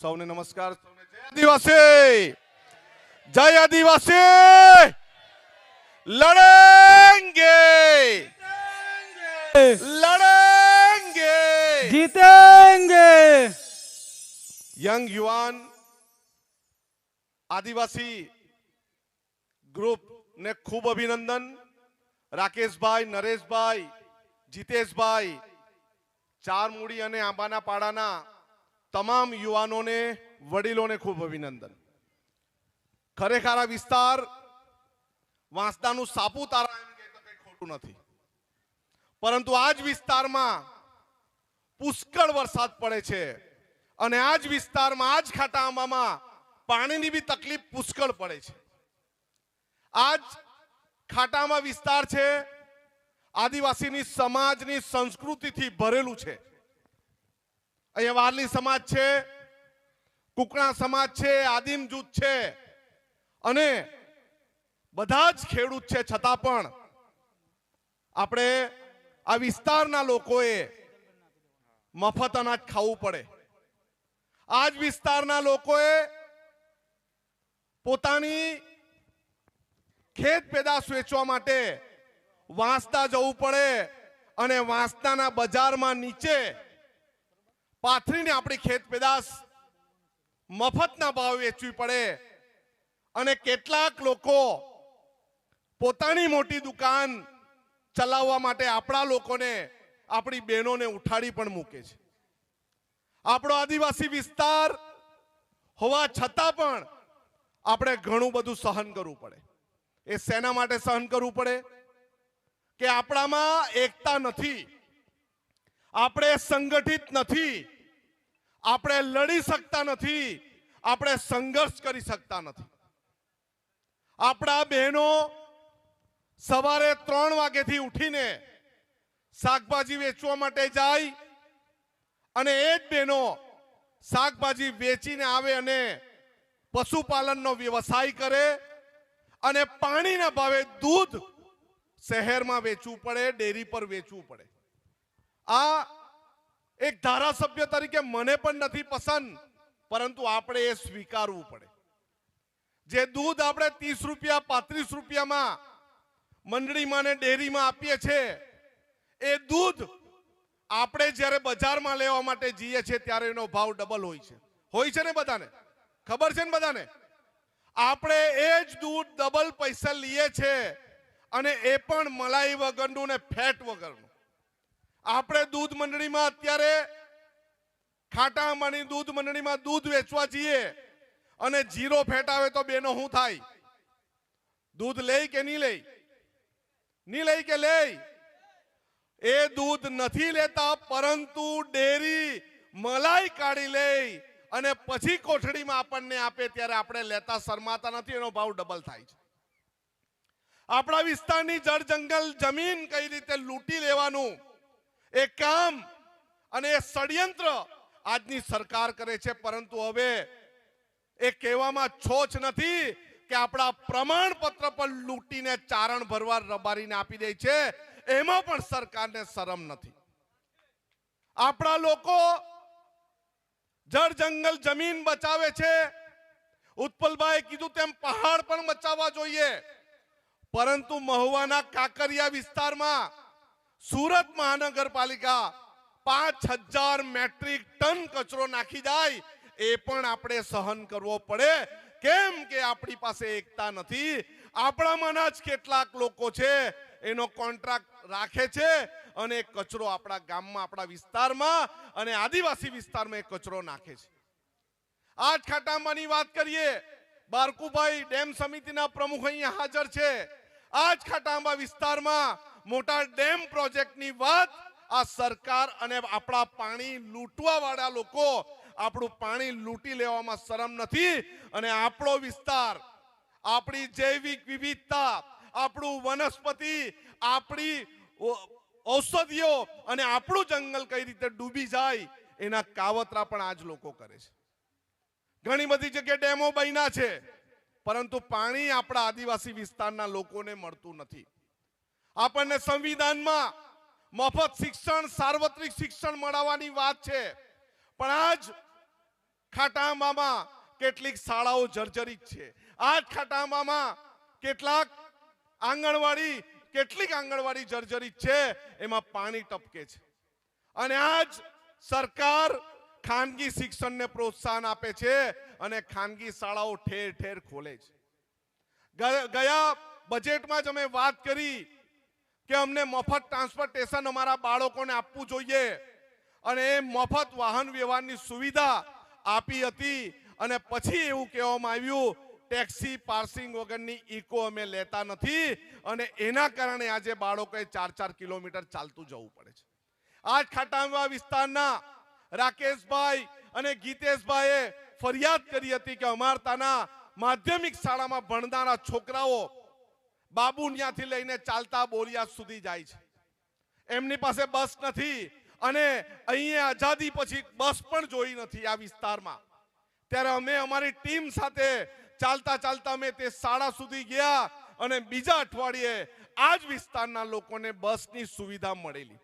સૌને નમસ્કાર. સૌને આદિવાસી. જય આદિવાસી. લડેંગે. લડેંગે. જીતેંગે. યંગ યુવાન આદિવાસી ગ્રુપ ને ખૂબ અભિનંદન. રાકેશભાઈ નરેશભાઈ જીતેશભાઈ ચાર મૂડી અને આંબાના પાડાના તમામ યુવાનોને, વડીલોને ખૂબ અભિનંદન. ખરેખર આ વિસ્તાર વાંસદાનું સાપુતારા ખોટું નથી. પરંતુ આ જ વિસ્તારમાં પુષ્કળ વરસાદ પડે છે અને આ જ વિસ્તારમાં, આ જ ખાટા આંબામાં પાણીની બી તકલીફ પુષ્કળ પડે છે. આ જ ખાટામાં વિસ્તાર છે, આદિવાસીની સમાજની સંસ્કૃતિથી ભરેલું છે. અહીંયા વારલી સમાજ છે, કુકણા સમાજ છે, આદિમ જૂથ છે. અને બધા જ ખેડૂત છે છતાં પણ આપણે આ વિસ્તારના લોકોએ મફત અનાજ ખાવું પડે. આ જ વિસ્તારના લોકોએ પોતાની ખેત પેદાશ વેચવા માટે વાંસદા જવું પડે અને વાંસદાના બજારમાં નીચે પાથરીને આપણી ખેત પેદાશ મફતના ભાવ વેચવી પડે. અને કેટલાક લોકો પોતાની મોટી દુકાન ચલાવવા માટે આપણા લોકોને આપણી બહેનોને ઉઠાડી પણ મૂકે છે. આપણો આદિવાસી વિસ્તાર હોવા છતાં પણ આપણે ઘણું બધું સહન કરવું પડે. એ શેના માટે સહન કરવું પડે કે આપણામાં એકતા નથી. આપણે સંગઠિત નથી. આપણે લડી શકતા નથી. આપણે સંઘર્ષ કરી શકતા નથી. આપણા બહેનો સવારે ત્રણ વાગેથી ઉઠીને શાકભાજી વેચવા માટે જાય અને એ જ બહેનો શાકભાજી વેચીને આવે અને પશુપાલનનો વ્યવસાય કરે અને પાણીના ભાવે દૂધ શહેરમાં વેચવું પડે, ડેરી પર વેચવું પડે. આ એક ધારાસભ્ય તરીકે મને પણ નથી પસંદ, પરંતુ આપણે એ સ્વીકારવું પડે. જે દૂધ આપણે ત્રીસ રૂપિયા, પાંત્રીસ રૂપિયામાં મંડળીમાં ને ડેરીમાં આપીએ છીએ, એ દૂધ આપણે જ્યારે બજારમાં લેવા માટે જઈએ છીએ ત્યારે એનો ભાવ ડબલ હોય છે. હોય છે ને બધાને? ખબર છે ને બધાને? આપણે એ જ દૂધ ડબલ પૈસા લઈએ છીએ અને એ પણ મલાઈ વગરનું ને ફેટ વગરનું. આપણે દૂધ મંડળીમાં અત્યારે ખાટા અંબાની દૂધ મંડળીમાં દૂધ વેચવા જઈએ અને જીરો ફેટાવે તો બેનો શું થાય? દૂધ લઈ કે નહીં લઈ? નહીં લઈ કે લઈ? એ દૂધ નથી લેતા, પરંતુ ડેરી મલાઈ કાઢી લે અને પછી કોઠડીમાં આપણને આપે ત્યારે આપણે લેતા શરમાતા નથી, એનો ભાવ ડબલ થાય છે. આપણા વિસ્તારની જળ જંગલ જમીન કઈ રીતે લૂંટી લેવાનું? એ કામ અને એ ષડયંત્ર આજની સરકાર કરે છે, પરંતુ હવે એ કહેવામાં છોચ નથી કે આપણા પ્રમાણપત્ર પર લૂંટીને ચારણ ભરવા રબારીને આપી દે છે, એમાં પણ સરકારને શરમ નથી. આપણા લોકો જળ જંગલ જમીન બચાવે છે. ઉત્પલભાઈ કીધું તેમ પહાડ પણ બચાવવા જોઈએ. પરંતુ મહુવાના કાંકરિયા વિસ્તારમાં સુરત મહાનગરપાલિકા પાંચ હજાર મેટ્રિક ટન કચરો નાખી જાય, એ પણ આપણે સહન કરવો પડે. કેમ કે આપણી પાસે એકતા નથી? આપણામાંના જ કેટલાક લોકો છે, એનો કોન્ટ્રાક્ટ રાખે છે અને કચરો આપણા ગામમાં, આપણા વિસ્તારમાં અને આદિવાસી વિસ્તારમાં એ કચરો નાખે છે. આજ ખાટાંબાની વાત કરીએ, બારકુભાઈ ડેમ સમિતિના પ્રમુખ અહીંયા હાજર છે. આજ ખાટાંબા વિસ્તારમાં મોટા ડેમ પ્રોજેક્ટની વાત, આ સરકાર અને આપણા પાણી લૂંટવા વાળા લોકો આપણું પાણી લૂંટી લેવામાં શરમ નથી અને આપણો વિસ્તાર, આપણી જૈવિક વિવિધતા, આપણું વનસ્પતિ, આપણી ઔષધિઓ અને આપણું જંગલ કઈ રીતે ડૂબી જાય એના કાવતરા પણ આજ લોકો કરે છે. ઘણી બધી જગ્યાએ ડેમો બન્યા છે, પરંતુ પાણી આપણા આદિવાસી વિસ્તારના લોકોને મળતું નથી. આપણને સંવિધાનમાં મફત શિક્ષણ, સાર્વત્રિક શિક્ષણ મળવાની વાત છે. પણ આજ ખાટાંબામાં કેટલીક શાળાઓ જર્જરિત છે. આજ ખાટામામાં કેટલાક આંગણવાડી, કેટલીક આંગણવાડી જર્જરિત છે, એમાં પાણી ટપકે છે. અને આજ સરકાર ખાનગી શિક્ષણને પ્રોત્સાહન આપે છે અને ખાનગી શાળાઓ ઠેર ઠેર ખોલે છે. ગયા બજેટમાં જ અમે વાત કરી કે અમને મફત ટ્રાન્સપોર્ટેશન અમારા બાળકોને આપવું જોઈએ. અને એ મફત વાહન વ્યવહારની સુવિધા આપી હતી. અને પછી એવું કહેવામાં આવ્યું ટેક્સી પાર્સિંગ વગરની ઇકો અમે લેતા નથી. અને એના કારણે આજે બાળકોએ ચાર ચાર કિલોમીટર ચાલતું જવું પડે છે. આજ ખાટાંબા વિસ્તારના રાકેશભાઈ અને ગીતેશભાઈએ ફરિયાદ કરી હતી કે અમારતાના માધ્યમિક શાળામાં ભણનારા છોકરાઓ બાબુનિયાથી લઈને ચાલતા બોરિયાદ સુધી જાય છે. એમની પાસે બસ નથી અને અહીંયા આઝાદી પછી બસ પણ જોઈ નથી આ વિસ્તારમાં. ત્યારે અમે અમારી ટીમ સાથે ચાલતા ચાલતા અમે તે શાળા સુધી ગયા અને બીજા અઠવાડિયે આ જ વિસ્તારના લોકોને બસની સુવિધા મળેલી.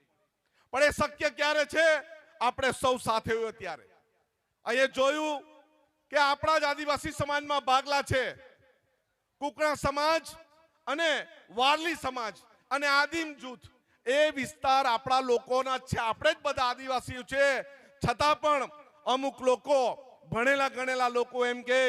પણ એ શક્ય ક્યારે છે? આપણે સૌ સાથે હોય ત્યારે. અહીંયા જોયું કે આપણા જ આદિવાસી સમાજમાં ભાગલા છે. કુકણા સમાજ અને વારલી સમાજ અને આદિમ જૂથ, એ વિસ્તાર આપણા લોકોના છે. આપણે જ બધા આદિવાસીઓ છે. છતાં પણ અમુક લોકો ભણેલા ગણેલા લોકો એમ કહે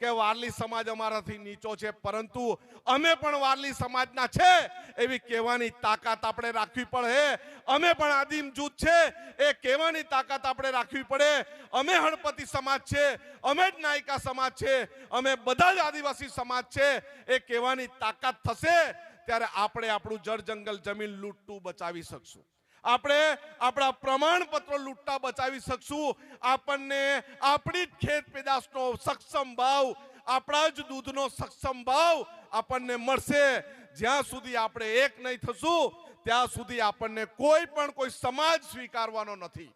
કે વારલી સમાજ અમારાથી નીચો છે, પરંતુ અમે પણ વારલી સમાજના છે, એવી કહેવાની તાકાત આપણે રાખવી પડે. અમે પણ આદિમ જૂથ છે, એ કહેવાની તાકાત આપણે રાખવી પડે. અમે હણપતિ સમાજ છે, અમે જ નાયિકા સમાજ છે, અમે બધા જ આદિવાસી સમાજ છે, એ કહેવાની તાકાત થશે, ત્યારે આપણે આપણું જળ જંગલ જમીન લૂંટતું બચાવી શકશું. આપણે આપણા પ્રમાણપત્રો લૂંટતા બચાવી શકશું. આપણને આપણી જ ખેત પેદાશનો સક્ષમ ભાવ, આપણા જ દૂધનો સક્ષમ ભાવ આપણને મળશે. જ્યાં સુધી આપણે એક નહીં થશું, ત્યાં સુધી આપણને કોઈ પણ કોઈ સમાજ સ્વીકારવાનો નથી.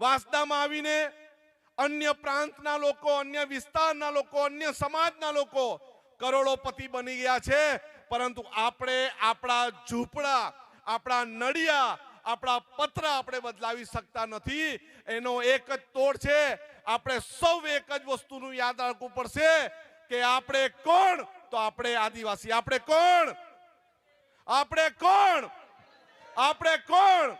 વાંસદામાં આવીને અન્ય પ્રાંતના લોકો, અન્ય વિસ્તારના લોકો, અન્ય સમાજના લોકો કરોડોપતિ બની ગયા છે. પરંતુ આપણે આપણા ઝૂંપડા આપણા નડિયા, આપણા પત્ર આપણે બદલાવી શકતા નથી. એનો એક જ તોડ છે. આપણે સૌ એક જ વસ્તુનું યાદ રાખવું પડશે કે આપણે કોણ? તો આપણે આદિવાસી. આપણે કોણ? આપણે કોણ? આપણે કોણ?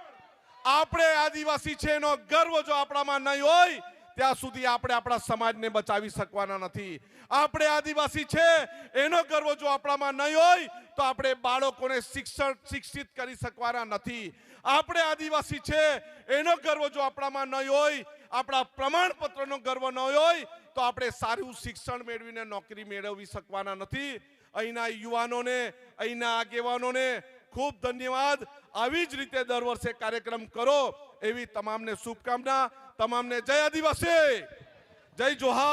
આપણે આદિવાસી છે એનો ગર્વ જો આપણામાં નહીં હોય ત્યાં સુધી આપણે આપણા સમાજને બચાવી શકવાના નથી. આપણે આદિવાસી છે, એનો ગર્વ જો આપણામાં નહીં હોય, તો આપણે બાળકોને શિક્ષણ શિક્ષિત કરી શકવાના નથી. આપણે આદિવાસી છે, એનો ગર્વ જો આપણામાં નહીં હોય, આપણા પ્રમાણપત્રનો ગર્વ ન હોય, તો આપણે સારું શિક્ષણ મેળવીને નોકરી મેળવી શકવાના નથી. અહીંના યુવાનોને, અહીંના આગેવાનોને ખૂબ ધન્યવાદ. આવી જ રીતે દર વર્ષે કાર્યક્રમ કરો એવી તમામને શુભકામના. તમામને જય આદિવાસી. જય જોહાર.